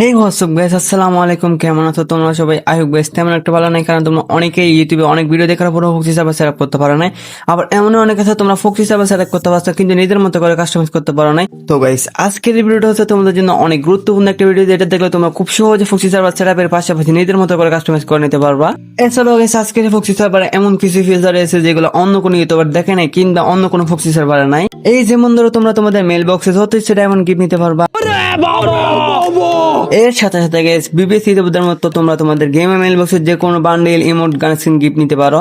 হে WhatsApp guys আসসালামু আলাইকুম কেমন আছো তোমরা সবাই? আই হোপ গাইস তেমন একটা ভালো নাই, কারণ তোমরা অনেকেই ইউটিউবে অনেক ভিডিও দেখার পরেও ফোক্সি সার্ভার সেট আপ করতে পারো নাই। আবার এমন অনেক আছে, তোমরা ফোক্সি সার্ভার সেট আপ করতে পারছ, কিন্তু নিজের মতো করে কাস্টমাইজ করতে পারো নাই। তো গাইস আজকের ভিডিওটা হচ্ছে তোমাদের জন্য অনেক গুরুত্বপূর্ণ একটা ভিডিও যেটা দেখলে তোমরা খুব সহজে ফোক্সি সার্ভার সেট আপের পাশাপাশি নিজের মতো করে কাস্টমাইজ করে নিতে পারবা। এছাড়াও গাইস আজকের ফোক্সি সার্ভারে এমন কিছু ফিচার রয়েছে যেগুলো অন্য কোনো ইউটিউবার দেখে নাই, কিংবা অন্য কোনো ফোক্সি সার্ভারে নাই। এই যেমন ধরো তোমরা তোমাদের মেল বক্সে যত ইচ্ছে ডায়মন্ড গিফট নিতে পারবা। এর সাথে সাথে গেস বিবিসি দেবতার মতো তোমরা তোমাদের গেম মেল বক্সের যে কোনো bundle emote gun skin gift নিতে পারো।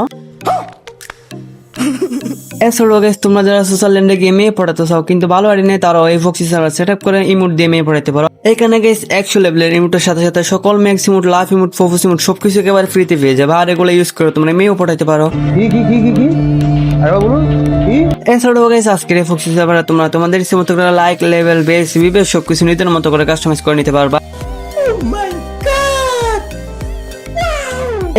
এছাড়াও গেস তোমরা যারা সোশ্যাল ল্যান্ডে গিয়ে মেয়ে পড়াতে চাও কিন্তু ভালো নেই তারাও এই ফক্সি সার্ভার সেট আপ করে ইমোট দিয়ে মেয়ে পড়াতে পারো। এখানে গেস একশো লেভেলের ইমোটের সাথে সাথে সকল ম্যাক্স ইমোট লাভ ইমোট ফোফুস ইমোট সবকিছু একেবারে ফ্রিতে পেয়ে যাবে। আর এগুলো ইউজ করে তোমরা মেয়েও পড়াতে পারো। কি কি কি কি এছাড়াও আজকের এই ফক্সি সার্ভারে তোমরা তোমাদের ইচ্ছে মতো করে লাইক লেভেল বেস বিবেস সবকিছু নিজের মতো করে কাস্টমাইজ করে নিতে পারবা।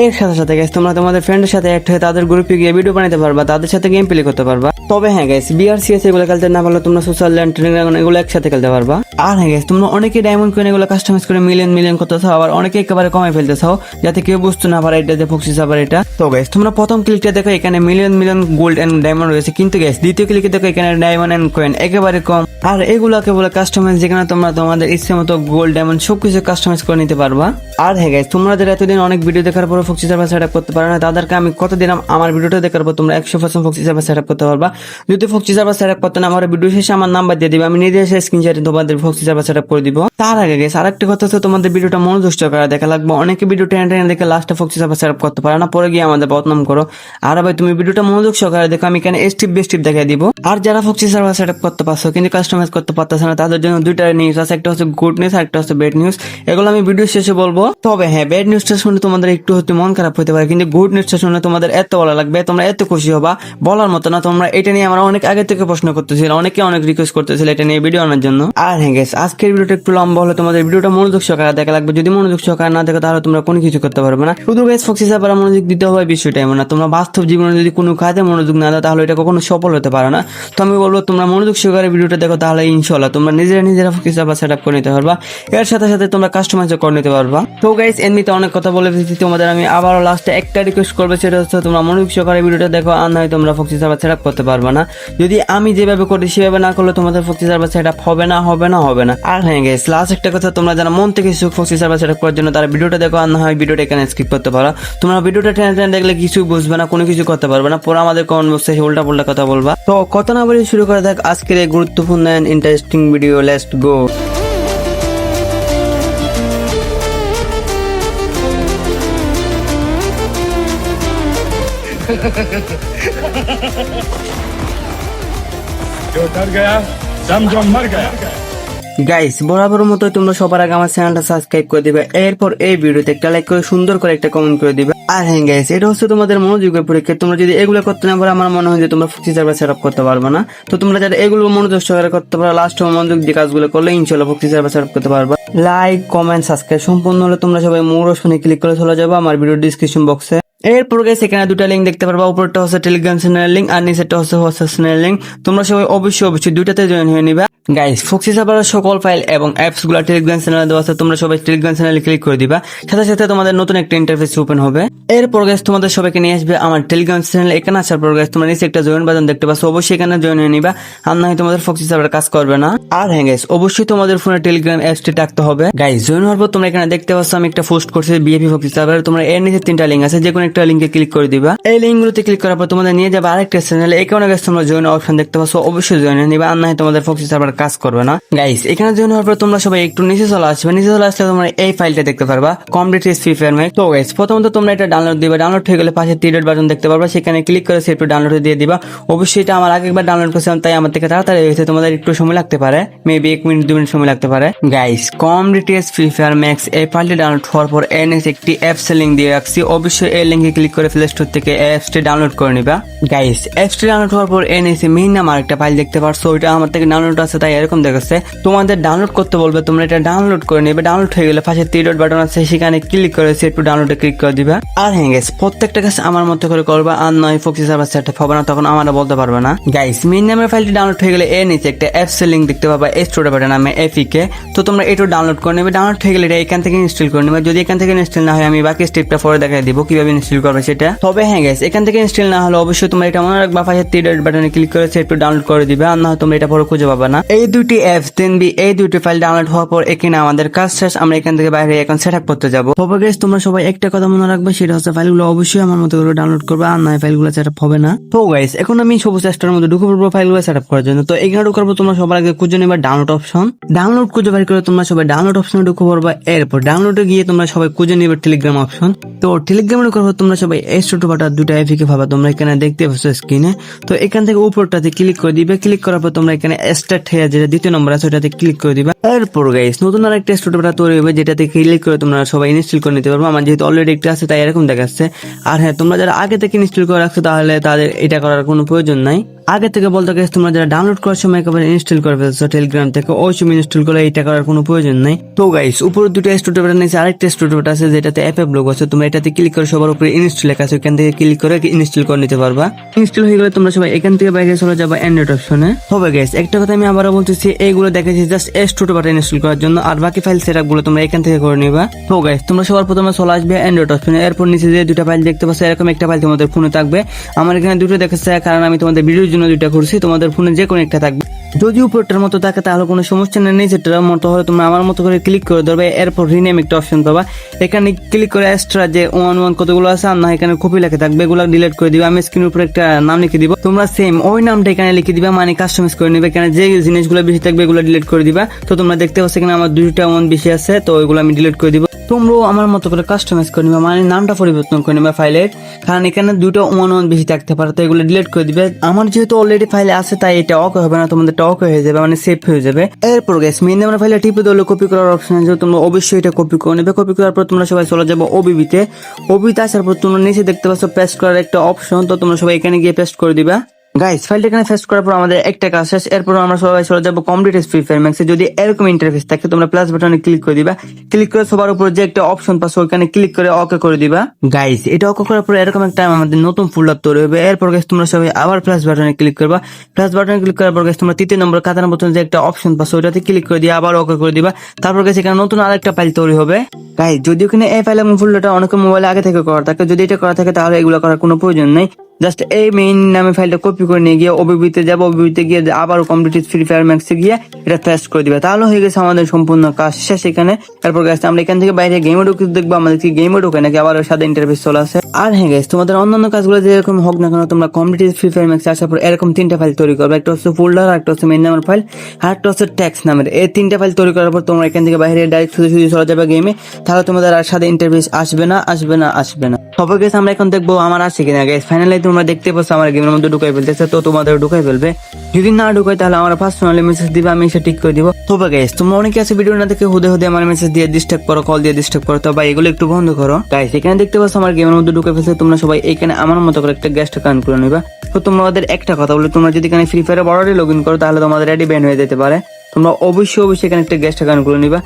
এর সাথে সাথে গাইস তোমরা তোমাদের ফ্রেন্ডের সাথে অ্যাড হয়ে তাদের গ্রুপে গিয়ে ভিডিও বানাতে পারবা, তাদের সাথে গেম প্লে করতে পারবা। তবে হ্যাঁ গাইস বিআরসিএস এগুলো খেলতে না পারলে তোমরা সোশ্যাল ল্যান্ড ট্রেনিং এগুলো একসাথে খেলতে পারবা। আর হ্যাঁ গাইস তোমরা অনেকে ডায়মন্ড কয়েন এগুলো কাস্টমাইজ করে মিলিয়ন মিলিয়ন করতে চাও আবার অনেকে একেবারে কমে ফেলতে চাও যাতে কেউ বুঝতে না পারে এটা যে ফক্সি সাবার এটা। তো গাইস তোমরা প্রথম ক্লিকটা দেখো, এখানে million million gold and diamond রয়েছে। কিন্তু গাইস দ্বিতীয় ক্লিকে দেখো, এখানে ডায়মন্ড এন্ড কয়েন একেবারে কম। আর এগুলোকে বলে কাস্টমাইজ যেখানে তোমরা তোমাদের ইচ্ছে মতো গোল্ড ডায়মন্ড সবকিছু কাস্টমাইজ করে নিতে পারবা। আর হ্যাঁ গাইস তোমরা যারা এতদিন অনেক ভিডিও দেখার পর ফক্সি সার্ভার সেট আপ করতে পারো না। তাদেরকে আমি কত দিলাম আমার ভিডিওটা দেখার পর তোমরা একশো percent proxy server set up করতে পারবা। যদি ফক্সি সার্ভার সেট আপ করতে না আমার ভিডিও শেষে আমার নাম্বার দিয়ে দিবে। আমি নিজে এসে স্ক্রিনশটে তোমাদের ফক্সি সার্ভার সেট আপ করে দিব। তার আগে গেছে আরেকটা কথা হচ্ছে তোমাদের ভিডিওটা মনোযোগ সহকারে দেখা লাগবে অনেকে ভিডিও টেনে টেনে দেখে লাস্টে ফক্সি সার্ভার সেট আপ করতে পারে না, পরে গিয়ে আমাদের বদনাম করো। আর ভাই, তুমি ভিডিওটা মনোযোগ সহকারে দেখো, আমি এখানে স্টিপ বেস্টিপ স্টিপ দেখাই দিব। আর যারা ফক্সি সার্ভার সেট আপ করতে পারছ, কিন্তু কাস্টমাইজ করতে পারতেছে না, তাদের জন্য দুইটা নিউজ আছে। একটা হচ্ছে গুড নিউজ আর একটা হচ্ছে ব্যাড নিউজ এগুলো আমি ভিডিও শেষে বলব। তবে হ্যাঁ ব্যাড নিউজটা শুনে তোমাদের একটু হচ্ছে মন খারাপ হতে পারে, কিন্তু গুড নিউজটা শুনে তোমাদের এত ভালো লাগবে, তোমরা এত খুশি হবা, বলার মতো না, তোমরা এটা নিয়ে আমরা অনেক আগে থেকে প্রশ্ন করতেছিল, অনেকে অনেক রিকোয়েস্ট করতেছিল এটা নিয়ে ভিডিও আনার জন্য। আর হ্যাঁ গেস আজকের ভিডিওটা একটু লম্বা হলে তোমাদের ভিডিওটা মনোযোগ সহকারে দেখা লাগবে, যদি মনোযোগ সহকারে না দেখো, তাহলে তোমরা কোনো কিছু করতে পারবে না। শুধু গেস ফক্সি সাপারা মনোযোগ দিতে হবে, বিষয়টা এমন না। তোমরা বাস্তব জীবনে যদি কোনো কাজে মনোযোগ না দাও, তাহলে এটা কখনো সফল হতে পারে না। তো আমি বলব, তোমরা মনোযোগ সহকারে ভিডিওটা দেখো, তাহলে ইনশাল্লাহ তোমরা নিজেরা নিজেরা ফক্সি সাপা সেট আপ করে নিতে পারবা। এর সাথে সাথে তোমরা কাস্টমাইজ করে নিতে পারবা। তো গাইস এমনিতে অনেক কথা বলে তোমাদের আমি আবারও লাস্টে একটা রিকোয়েস্ট করবে, সেটা হচ্ছে তোমরা মনোযোগ সহকারে ভিডিওটা দেখো, আর নয় তোমরা ফক্সি সাপা সেট করতে পারবে না। যদি আমি যেভাবে করি, সেভাবে না করলে তোমাদের ফক্সি সার্ভার সেট হবে না হবে না হবে না। আর হ্যাঁ গেস লাস্ট একটা কথা, তোমরা যারা মন থেকে সুখ ফক্সি সার্ভার সেট করার জন্য তারা ভিডিওটা দেখো, আর না হয় ভিডিওটা এখানে স্কিপ করতে পারো। তোমরা ভিডিওটা টেনে টেনে দেখলে কিছু বুঝবে না, কোনো কিছু করতে পারবে না, পরে আমাদের কমেন্ট বক্সে উল্টা পাল্টা কথা বলবা। তো কথা না বলে শুরু করে দেখ, আজকের এই গুরুত্বপূর্ণ interesting video let's go guys বরাবর মতো তোমরা সবার আগে আমার চ্যানেলটা সাবস্ক্রাইব করে দিবে। এরপর এই ভিডিওতে একটা লাইক করে, সুন্দর করে একটা কমেন্ট করে দিবে। আর হ্যাঁ গাইস এটা হচ্ছে তোমাদের মনোযোগের পরীক্ষা। তোমরা যদি এগুলো করতে না পারো, আমার মনে হয় যে তোমরা ফক্সি সার্ভার সেট করতে পারবে না। তো তোমরা যারা এগুলো মনোযোগ সহকারে করতে পারো লাস্ট মনোযোগ দিয়ে কাজগুলো করলে ইনশাল্লাহ ফক্সি সার্ভার সেট করতে পারবা। লাইক কমেন্ট সাবস্ক্রাইব সম্পূর্ণ হলে তোমরা সবাই মোর ক্লিক করে চলে যাব। আমার ভিডিও ডিসক্রিপশন বক্সে এরপর গেছে এখানে দুটা লিঙ্ক দেখতে পারবা। উপরটা হচ্ছে টেলিগ্রাম চ্যানেল লিঙ্ক আর নিচেরটা হচ্ছে হোয়াটসঅ্যাপ চ্যানেল লিঙ্ক তোমরা সবাই অবশ্যই অবশ্যই দুটাতে জয়েন হয়ে নিবা। গাইস ফক্সি সার্ভারের সকল ফাইল এবং অ্যাপসগুলো টেলিগ্রাম চ্যানেলে দেওয়া আছে, তোমরা সবাই টেলিগ্রাম চ্যানেলে ক্লিক করে দিবা। সাথে সাথে তোমাদের নতুন একটা ইন্টারফেস ওপেন হবে। এরপর গাইস তোমাদের সবাইকে নিয়ে আসবে আমার টেলিগ্রাম চ্যানেল এখানে আসার পর গাইস তোমরা নিচে একটা জয়েন বাটন দেখতে পাচ্ছ। অবশ্যই এখানে জয়েন হয়ে নিবা। আর না হয় তোমাদের ফক্সি সার্ভার কাজ করবে না। আর হ্যাঁ গাইস অবশ্যই তোমাদের ফোনে টেলিগ্রাম অ্যাপসটি রাখতে হবে। গাইস জয়েন হওয়ার পর তোমরা এখানে দেখতে পাচ্ছ, আমি একটা পোস্ট করছি বিএপি ফক্সি সার্ভার তোমরা এর নিচে তিনটা লিঙ্ক আছে যে কোনো একটা লিঙ্কে ক্লিক করে দিবা। এই লিঙ্কগুলোতে ক্লিক করার পর তোমাদের নিয়ে যাবে আরেকটা চ্যানেলে কারণে গাইস তোমরা জয়েন অপশন দেখতে পাচ্ছ, অবশ্যই জয়েন নিবা। আর না হয় তোমাদের ফক্সি সার্ভার কাজ করবে না। গাইস এখানে জয়েন হওয়ার পর তোমরা সবাই একটু নিচে চলে আসবে। নিচে চলে আসলে তোমরা এই ফাইলটা দেখতে পারবা। Complete is free fire max তো গাইস প্রথমত তোমরা এটা ডাউনলোড দিবা। ডাউনলোড হয়ে গেলে পাশে থ্রি ডট বাটন দেখতে পারবা। সেখানে ক্লিক করে সেটু ডাউনলোড দিয়ে দিবা। অবশ্যই এটা আমার আগে একবার ডাউনলোড করেছিলাম, তাই আমার থেকে তাড়াতাড়ি হয়েছে। তোমাদের একটু সময় লাগতে পারে। মেবি এক মিনিট দু মিনিট সময় লাগতে পারে। গাইস কম ডিটেলস ফ্রি ফায়ার ম্যাক্স এই ফাইলটি ডাউনলোড হওয়ার পর এনএস একটি অ্যাপস লিঙ্ক দিয়ে রাখছি। অবশ্যই এই লিঙ্কে ক্লিক করে প্লে স্টোর থেকে অ্যাপসটি ডাউনলোড করে নিবা। গাইস অ্যাপসটি ডাউনলোড হওয়ার পর এনএস মেইন নাম আরেকটা ফাইল দেখতে পারছ। ওইটা আমার থেকে ডাউনলোড আছে তাই এরকম দেখাচ্ছে। তোমাদের ডাউনলোড করতে বলবে, তোমরা এটা ডাউনলোড করে নেবে। ডাউনলোড হয়ে গেলে পাশে থ্রি ডট বাটন আছে, সেখানে ক্লিক করে একটু ডাউনলোডে ক্লিক করে দিবা। আর হ্যাঁ গেছে প্রত্যেকটা কাজ আমার মতো করে করবা। আর নয় ফোক্সি সার্ভার সেট হবে না, তখন আমরা বলতে পারবে না। গাইস মেইন নামের ফাইলটি ডাউনলোড হয়ে গেলে এর নিচে একটা অ্যাপস লিঙ্ক দেখতে পাবা এস স্টোরে বাটন নামে এফিকে তো তোমরা এটা ডাউনলোড করে নেবে। ডাউনলোড হয়ে গেলে এটা এখান থেকে ইনস্টল করে নেবে। যদি এখান থেকে ইনস্টল না হয়, আমি বাকি স্টেপটা পরে দেখাই দিব, কীভাবে ইনস্টল করবে সেটা। তবে হ্যাঁ গেছে এখান থেকে ইনস্টল না হলে অবশ্যই তোমরা এটা মনে রাখবা পাশে থ্রি ডট বাটনে ক্লিক করে একটু ডাউনলোড করে দিবে। আর না হয় তোমরা এটা পরে খুঁজে পাবে না। এই দুটি অ্যাপস দেন বি এই দুটি ফাইল ডাউনলোড হওয়ার পর এখানে আমাদের কাজ শেষ। আমরা এখান থেকে বাইরে এখন সেট আপ করতে যাব। গাইস তোমরা সবাই একটা কথা মনে রাখবে সেটা হচ্ছে ফাইলগুলো অবশ্যই আমার মতো করে ডাউনলোড করবে আর নয় ফাইলগুলো সেট আপ হবে না। তো গাইস এখন আমি সবুজ চেষ্টার মধ্যে ঢুকে পড়ব ফাইলগুলো সেট আপ করার জন্য। তো এখানে পর তোমরা সবার আগে খুঁজে নেবে ডাউনলোড অপশন ডাউনলোড খুঁজে বের করে তোমরা সবাই ডাউনলোড অপশনে ঢুকে পড়বা। এরপর ডাউনলোডে গিয়ে তোমরা সবাই খুঁজে নেবে টেলিগ্রাম অপশন তো টেলিগ্রামে ঢুকার পর তোমরা সবাই এই ছোট বাটা দুটো এফিকে ভাবা। তোমরা এখানে দেখতে পাচ্ছ স্ক্রিনে তো এখান থেকে উপরটাতে ক্লিক করে দিবে। ক্লিক করার পর তোমরা এখানে স্টার্ট যেটা দ্বিতীয় নম্বর আছে, ওটাতে ক্লিক করে দিবা। এরপর গাইস নতুন আর একটা ছোট বাটা তৈরি হবে, যেটাতে ক্লিক করে তোমরা সবাই ইনস্টল করে নিতে পারব। আমার যেহেতু অলরেডি একটা আছে, তাই এরকম দেখাচ্ছে। আর হ্যাঁ তোমরা যারা আগে থেকে ইনস্টল করে রাখছো, তাহলে তাদের এটা করার কোনো প্রয়োজন নাই। আগে থেকে বলতে গেছে তোমরা যারা ডাউনলোড করার সময় একেবারে ইনস্টল করে ফেলছো টেলিগ্রাম থেকে, ওই সময় ইনস্টল করে এটা করার কোনো প্রয়োজন নাই। তো গাইস উপরে দুটো স্টুডিও বাটন আছে, আরেকটা স্টুডিও বাটন আছে, যেটাতে অ্যাপ ব্লগ আছে, তোমরা এটাতে ক্লিক করে সবার উপরে ইনস্টল লেখা আছে, ওখান থেকে ক্লিক করে ইনস্টল করে নিতে পারবা। ইনস্টল হয়ে গেলে তোমরা সবাই এখান থেকে বাইরে চলে যাবা অ্যান্ড্রয়েড অপশনে তবে গাইস একটা কথা আমি আবারও বলতেছি, এইগুলো দেখেছি জাস্ট টুটো বাটন ইনস্টল করার জন্য, আর বাকি ফাইল সেটগুলো তোমরা এখান থেকে করে নিবা। তো গাইস তোমরা সবার প্রথমে চলে আসবে অ্যান্ড্রয়েড অপশনে এরপর নিচে যে দুটো ফাইল দেখতে পাচ্ছ, এরকম একটা ফাইল তোমাদের ফোনে থাকবে। আমার এখানে দুটো দেখাচ্ছে, কারণ আমি তোমাদের ভিডিওর জন্য দুইটা করছি তোমাদের ফোনে যে কোনো একটা থাকবে। যদি উপরটার মতো থাকে, তাহলে কোনো সমস্যা নেই। নিচেরটার মতো হলে তোমরা আমার মতো করে ক্লিক করে ধরবে। এরপর রিনেম একটা অপশন পাবা। এখানে ক্লিক করে এক্সট্রা যে ওয়ান ওয়ান কতগুলো আছে, আর না, এখানে কপি লেখা থাকবে। এগুলো ডিলিট করে দিবে। আমি স্ক্রিনের উপরে একটা নাম লিখে দিব। তোমরা সেম ওই নামটা এখানে লিখে দিবা মানে কাস্টমাইজ করে নিবে। এখানে যে জিনিসগুলো বেশি থাকবে, এগুলো ডিলিট করে দিবা। তো তোমরা দেখতে পাচ্ছ এখানে আমার দুইটা ওয়ান বেশি আছে, তো ওইগুলো আমি ডিলিট করে দিব। তোমরাও আমার মতো করে কাস্টমাইজ করে নিবা মানে নামটা পরিবর্তন করে নেবে ফাইলের কারণ এখানে দুটো ওয়ান ওয়ান বেশি থাকতে পারে, তো এগুলো ডিলিট করে দিবে। আমার যেহেতু অলরেডি ফাইলে আছে, তাই এটা অক হবে না। তোমাদের টক হয়ে যাবে মানে সেভ হয়ে যাবে। এরপর গেস মেন নেমের ফাইলে টিপে দিলে কপি করার অপশন আছে তোমরা অবশ্যই এটা কপি করে নেবে। কপি করার পর তোমরা সবাই চলে যাবে ওবিবিতে ওবিতে আসার পর তোমরা নিচে দেখতে পাচ্ছ পেস্ট করার একটা অপশন তো তোমরা সবাই এখানে গিয়ে পেস্ট করে দিবা। গাইস ফাইলটা এখানে পেস্ট করার পর আমাদের একটা কাজ শেষ এরপর আমরা সবাই চলে যাব কমপ্লিট ফ্রি ফায়ার ম্যাক্সে যদি এরকম ইন্টারফেস থাকে, তোমরা প্লাস বাটনে ক্লিক করে দিবা। ক্লিক করে সবার উপর যে একটা অপশন পাচ্ছে ওখানে ক্লিক করে ওকে করে দিবা। গাইস এটা ওকে করার পর এরকম একটা আমাদের নতুন ফোল্ডার তৈরি হবে। এরপর গাইস তোমরা সবাই আবার প্লাস বাটনে ক্লিক করবা। প্লাস বাটনে ক্লিক করার পর গাইস তোমরা তৃতীয় নম্বর কাতার মতন যে একটা অপশন পাচ্ছে ওটাতে ক্লিক করে দিয়ে আবার ওকে করে দিবা। তারপর গাইস এখানে নতুন আরেকটা ফাইল তৈরি হবে। গাইস যদি ওখানে এই ফাইল এবং ফোল্ডারটা অনেকের মোবাইলে আগে থেকে করা থাকে, যদি এটা করা থাকে, তাহলে এগুলো করার কোনো প্রয়োজন নেই। জাস্ট এই মেইন নামে ফাইলটা কপি করে নিয়ে গিয়ে ওবিবিতে যাব ওবিবিতে গিয়ে আবার কমপ্লিট ফ্রি ফায়ার ম্যাক্সে গিয়ে এটা পেস্ট করে দিবে। তাহলে হয়ে গেছে আমাদের সম্পূর্ণ কাজ শেষ এখানে। তারপর গেছে আমরা এখান থেকে বাইরে গেমে ঢুকে দেখব আমাদের কি গেমে ঢুকে নাকি আবার ওর সাথে ইন্টারফেস চলে আসে। আর হ্যাঁ গেছে তোমাদের অন্যান্য কাজগুলো যেরকম হোক না কেন, তোমরা কমপ্লিট ফ্রি ফায়ার ম্যাক্সে আসার পর এরকম তিনটা ফাইল তৈরি করবে। একটা হচ্ছে ফোল্ডার একটা হচ্ছে মেইন নামের ফাইল আর একটা হচ্ছে ট্যাক্স নামের। এই তিনটা ফাইল তৈরি করার পর তোমরা এখান থেকে বাইরে ডাইরেক্ট শুধু শুধু চলে যাবে গেমে তাহলে তোমাদের আর সাথে ইন্টারভিউ আসবে না আসবে না আসবে না। সবাই গেছে আমরা এখন দেখব আমার আছে কিনা গেছে ফাইনালি তোমরা দেখতে পাচ্ছ আমার গেমের মধ্যে ঢুকাই ফেলতেছে, তো তোমাদের ঢুকাই ফেলবে। যদি না ঢুকাই, তাহলে আমার পার্সোনালি মেসেজ দিবে, আমি এসে ঠিক করে দিব। তবে গাইস তোমরা অনেকে আছে ভিডিও না দেখে হুদে হুদে আমার মেসেজ দিয়ে ডিস্টার্ব করো কল দিয়ে ডিস্টার্ব করো, তো ভাই এগুলো একটু বন্ধ করো। গাইস এখানে দেখতে পাচ্ছ আমার গেমের মধ্যে ঢুকে ফেলছে, তোমরা সবাই এখানে আমার মতো করে একটা গ্যাসটা কান করে নিবা। তো তোমাদের একটা কথা বলে, তোমরা যদি এখানে ফ্রি ফায়ারে বড় লগ ইন করো, তাহলে তোমাদের আইডি ব্যান হয়ে যেতে পারে। তোমরা অবশ্যই অবশ্যই এখানে একটা গ্যাসটা কান করে নিবা।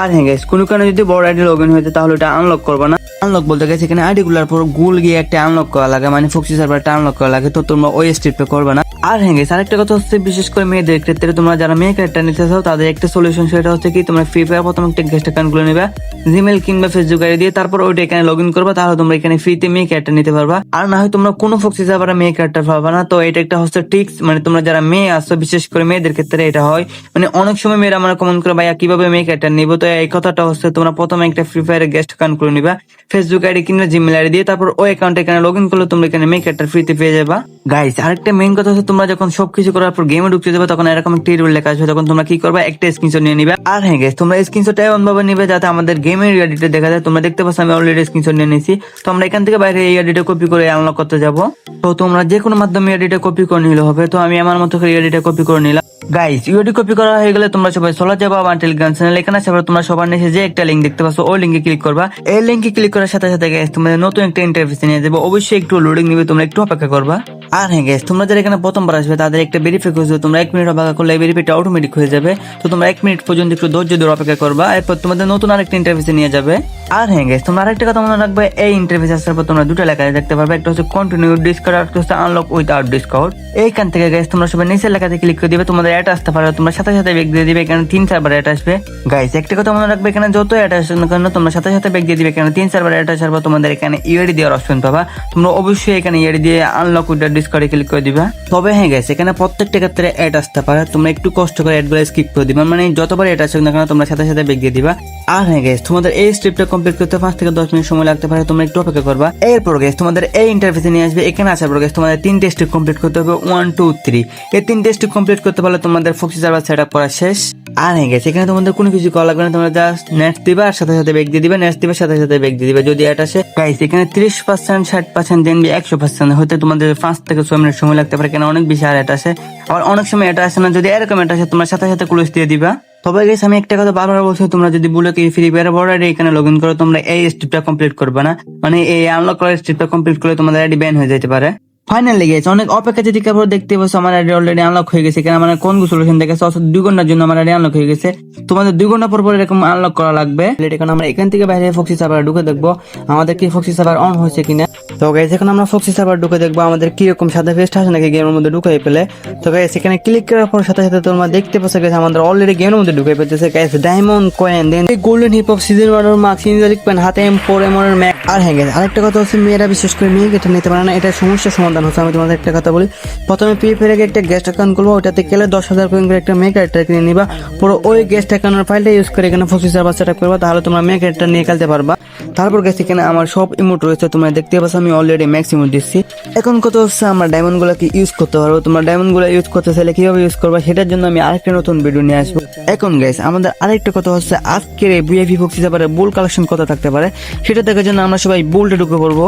আর হ্যাঁ গাইস কোনো কারণে যদি বড় আইডি লগ ইন হয়েছে তাহলে ওটা আনলক করবে না। আনলক বলতে গেছে, এখানে আইডি গুলার পর গুল গিয়ে একটা আনলক করা লাগে মানে ফক্সি সার্ভারটা আনলক করা লাগে, তো তোমরা ওই স্টেপে করবে না। আর হ্যাঁ আরেকটা কথা হচ্ছে, বিশেষ করে মেয়েদের ক্ষেত্রে তোমরা যারা মেয়ে ক্যারেক্টার নিতে চাও, তাদের একটা সলিউশন সেটা হচ্ছে কি, তোমরা ফ্রি ফায়ার প্রথম একটা গেস্ট অ্যাকাউন্ট খুলে নেবে জিমেল কিংবা ফেসবুক আইডি দিয়ে, তারপর ওইটা এখানে লগ ইন করবা, তাহলে তোমরা এখানে ফ্রিতে মেয়ে ক্যারেক্টার নিতে পারবা। আর না হয় তোমরা কোনো ফক্সি সার্ভারে মেয়ে ক্যারেক্টার পাবা না, তো এটা একটা হচ্ছে ট্রিক্স মানে তোমরা যারা মেয়ে আসছো বিশেষ করে মেয়েদের ক্ষেত্রে এটা হয়। মানে অনেক সময় মেয়েরা আমার কমেন্ট করে, ভাইয়া, কীভাবে মেয়ে ক্যারেক্টার নিবো? তো এই কথাটা হচ্ছে, তোমরা প্রথমে একটা ফ্রি ফায়ার গেস্ট অ্যাকাউন্ট করে নিবা। ফেসবুক আইডি কিংবা জিমেল আইডি দিয়ে তারপর ওই অ্যাকাউন্টে এখানে লগ ইন করলে তোমরা এখানে মেক ক্যারেক্টার ফ্রিতে পেয়ে যাবা। গাইস আরেকটা মেইন কথা হচ্ছে তোমরা যখন সবকিছু করার পর গেমে ঢুকতে যাবে, তখন এরকম একটা রুল লেখা আসবে তখন তোমরা কি করবে? একটা স্ক্রিনশট নিয়ে নিবে। আর হ্যাঁ গাইস তোমরা স্ক্রিনশটটা এমন ভাবে নিবে যাতে আমাদের গেমের রিয়ালিটি দেখা যায়। তোমরা দেখতে পাচ্ছ আমি অলরেডি স্ক্রিনশট নিয়ে নিয়েছি তো আমরা এখান থেকে বাইরে এই আইডিটা কপি করে আনলক করতে যাব। তো তোমরা যে কোনো মাধ্যমে আইডিটা কপি করে নিলে হবে। তো আমি আমার মতো করে আইডিটা কপি করে নিলাম। গাইস ইউডি কপি করা হয়ে গেলে তোমরা সবাই চলে যাব আমার টেলিগ্রাম চ্যানেল এখানে পর তোমরা সবার নিচে যে একটা লিঙ্ক দেখতে পাচ্ছ, ওই লিঙ্কে ক্লিক করবা। এই লিঙ্কে ক্লিক করার সাথে সাথে গাইস তোমাদের নতুন একটা ইন্টারফেস নিয়ে যাবে। অবশ্যই একটু লোডিং নিবে, তোমরা একটু অপেক্ষা করবা। আর হ্যাঁ গ্যাস তোমরা যারা এখানে প্রথমবার আসবে, তাদের একটা ভেরিফাই করবে তোমরা এক মিনিট অপেক্ষা করলে এই ভেরিফাইটা অটোমেটিক হয়ে যাবে। তো তোমরা এক মিনিট পর্যন্ত একটু ধৈর্য ধরে অপেক্ষা করবা, এরপর তোমাদের নতুন আরেকটা ইন্টারভিউতে নিয়ে যাবে। আর হ্যাঁ গ্যাস তোমরা আরেকটা কথা মনে রাখবে, এই ইন্টারভিউ আসার পর তোমরা দুটো লেখা দেখতে পারবে, একটা হচ্ছে কন্টিনিউ ডিসকাউন্ট আর একটা হচ্ছে আনলক উইথআউট ডিসকাউন্ট এইখান থেকে গ্যাস তোমরা সবাই নিচের লেখাতে ক্লিক করে দিবে, তোমাদের অ্যাড আসতে পারবে তোমরা সাথে সাথে ব্যাগ দিয়ে দিবে, এখানে তিন চারবার অ্যাড আসবে। গাইস একটা কথা মনে রাখবে, এখানে যত অ্যাড আসবে না কেন, তোমরা সাথে সাথে ব্যাগ দিয়ে দিবে, এখানে তিন চারবার অ্যাড আসার পর তোমাদের এখানে ইউআইডি দেওয়ার অপশন পাবা। তোমরা অবশ্যই এখানে ইউআইডি দিয়ে আনলক উইথআউট ডিসকাউন্টে ক্লিক করে দিবা। তবে হ্যাঁ গেছে এখানে প্রত্যেকটা ক্ষেত্রে অ্যাড আসতে পারে। তোমরা একটু কষ্ট করে অ্যাডগুলো স্কিপ করে দিবা। মানে যতবার অ্যাড আসুক না কেন, তোমরা সাথে সাথে বেগ দিয়ে দিবা। আর হ্যাঁ গেছে তোমাদের এই স্ট্রিপটা কমপ্লিট করতে পাঁচ থেকে দশ মিনিট সময় লাগতে পারে। তোমরা একটু অপেক্ষা করবা। এরপর গেছে তোমাদের এই ইন্টারভিউতে নিয়ে আসবে। এখানে আসার পর গেছে তোমাদের তিন টেস্ট কমপ্লিট করতে হবে। ওয়ান টু থ্রি এই তিন টেস্ট কমপ্লিট করতে পারলে তোমাদের ফোক্সি সার্ভার সেট আপ করা শেষ। আর হয়ে গেছে এখানে তোমাদের কোনো কিছু করা লাগবে না, তোমরা জাস্ট নেট দিবা আর সাথে সাথে বেগ দিয়ে দিবে নেট দিবে, সাথে সাথে বেগ দিয়ে দিবে। যদি এটা আসে গাইস এখানে তিরিশ পার্সেন্ট ষাট পার্সেন্ট দেন একশো পার্সেন্ট হতে তোমাদের পাঁচ থেকে ছয় মিনিট সময় লাগতে পারে, কেন অনেক বেশি আর এটা আসে। আবার অনেক সময় এটা আসে না, যদি এরকম এটা আসে, তোমরা সাথে সাথে ক্লোজ দিয়ে দিবা। তবে গেছে আমি একটা কথা বারবার বলছি, তোমরা যদি বলে কি ফ্রি ফায়ার বর্ডারে এখানে লগ ইন করো, তোমরা এই স্টেপটা কমপ্লিট করবে না। মানে এই আনলক করার স্টেপটা কমপ্লিট করলে তোমাদের আইডি ব্যান হয়ে যেতে পারে। ফাইনালি গেছে। অনেক অপেক্ষা যদি কাপড় দেখতে পাচ্ছ আমার আইডি অলরেডি আনলক হয়ে গেছে। কেন মানে কোন সলিউশন দেখেছে? অর্থাৎ দুই ঘণ্টার জন্য আমার আইডি আনলক হয়ে গেছে। তোমাদের দুই ঘণ্টা পর পর এরকম আনলক করা লাগবে। এখন আমরা এখান থেকে বাইরে ফক্সি সার্ভার ঢুকে দেখব। আমাদের কি ফক্সি সার্ভার অন হয়েছে কিনা? তো গাইস এখন আমরা ফক্সি সার্ভার ঢুকে দেখব আমাদের কীরকম সাদা ফেস্ট আছে নাকি গেমের মধ্যে ঢুকে পেলে তো গাইস এখানে ক্লিক করার পর সাথে সাথে তোমরা দেখতে পাচ্ছ গেছে আমাদের অলরেডি গেমের মধ্যে ঢুকে পেতেছে guys diamond coin then golden heap of season ওয়ানের মার্কস ইনজালিক পেন হাতে এম ফোর এম এর ম্যাক আর হ্যাঁ গেছে আরেকটা কথা হচ্ছে, মেয়েরা বিশেষ করে মেয়ে এটা নিতে পারে না এটা সমস্যার সমাধান হচ্ছে। আমি তোমাদের একটা কথা বলি, প্রথমে পি ফেরে একটা গেস্ট অ্যাকাউন্ট করব ওটাতে গেলে দশ হাজার কোয়েন করে একটা মেয়ে ক্যারেক্টার কিনে নিবা। পুরো ওই গেস্ট অ্যাকাউন্টের ফাইলটা ইউজ করে এখানে ফোকাস সার্ভার সেট আপ করবা, তাহলে তোমরা মেয়ে ক্যারেক্টার নিয়ে খেলতে পারবা। তারপর গেছে এখানে আমার সব ইমোট রয়েছে, তোমরা দেখতে পাচ্ছ, আমি অলরেডি ম্যাক্সিমাম দিচ্ছি। এখন কত হচ্ছে আমরা ডায়মন্ডগুলোকে ইউজ করতে পারব। তোমার ডায়মন্ডগুলো ইউজ করতে চাইলে কীভাবে ইউজ করবা সেটার জন্য আমি আরেকটা নতুন ভিডিও নিয়ে আসব। এখন গাইস আমাদের আরেকটা কথা হচ্ছে আজকের এই ভিআইপি ভক্তি যাবার বোল কালেকশন কত থাকতে পারে, সেটা দেখার জন্য আমরা সবাই বুলটা ঢুকে পড়ব।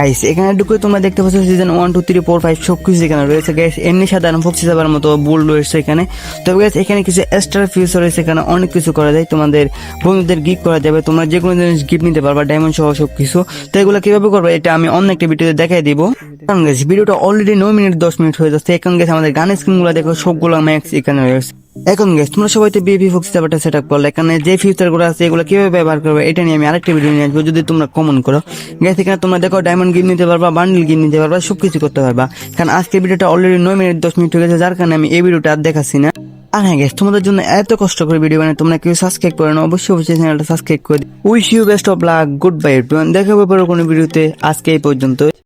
গাইস এখানে ঢুকে তোমরা দেখতে পাচ্ছ season one two three four five সব কিছু এখানে রয়েছে। গাইস এমনি সাধারণ ফোক্সি সার্ভার মতো বুল রয়েছে এখানে। তবে গাইস এখানে কিছু এক্সট্রা ফিউচার রয়েছে, এখানে অনেক কিছু করা যায়। তোমাদের বন্ধুদের গিফট করা যাবে। তোমরা যে কোনো জিনিস গিফট নিতে পারবা ডায়মন্ড সহ সব কিছু তো এগুলো কীভাবে করবে, এটা আমি অন্য একটা ভিডিওতে দেখাই দিব। কারণ ভিডিওটা অলরেডি নয় মিনিট দশ মিনিট হয়ে যাচ্ছে। এখন গেছে আমাদের গানের স্ক্রিনগুলো দেখো, সবগুলো ম্যাক্স এখানে রয়েছে। এখন গেছ তোমরা সবাই তো বিএপি ফোক্স ব্যাপারটা সেট আপ করলে, এখানে যে ফিউচারগুলো আছে, এগুলো কীভাবে ব্যবহার করবে, এটা নিয়ে আমি আরেকটা ভিডিও নিয়ে আসব, যদি তোমরা কমন করো। গেছ এখানে তোমরা দেখো ডায়মন্ড গিফট নিতে পারবা বান্ডেল গিফট নিতে পারবা, সবকিছু করতে পারবা। কারণ আজকের ভিডিওটা অলরেডি নয় মিনিট দশ মিনিট হয়ে গেছে, যার কারণে আমি এই ভিডিওটা আর দেখাচ্ছি না। আর হ্যাঁ গেছ তোমাদের জন্য এত কষ্ট করে ভিডিও বানাই, তোমরা কেউ সাবস্ক্রাইব করে না, অবশ্যই অবশ্যই চ্যানেলটা সাবস্ক্রাইব করে wish you best of luck good bye দেখা হবে পরে কোনো ভিডিওতে আজকে এই পর্যন্ত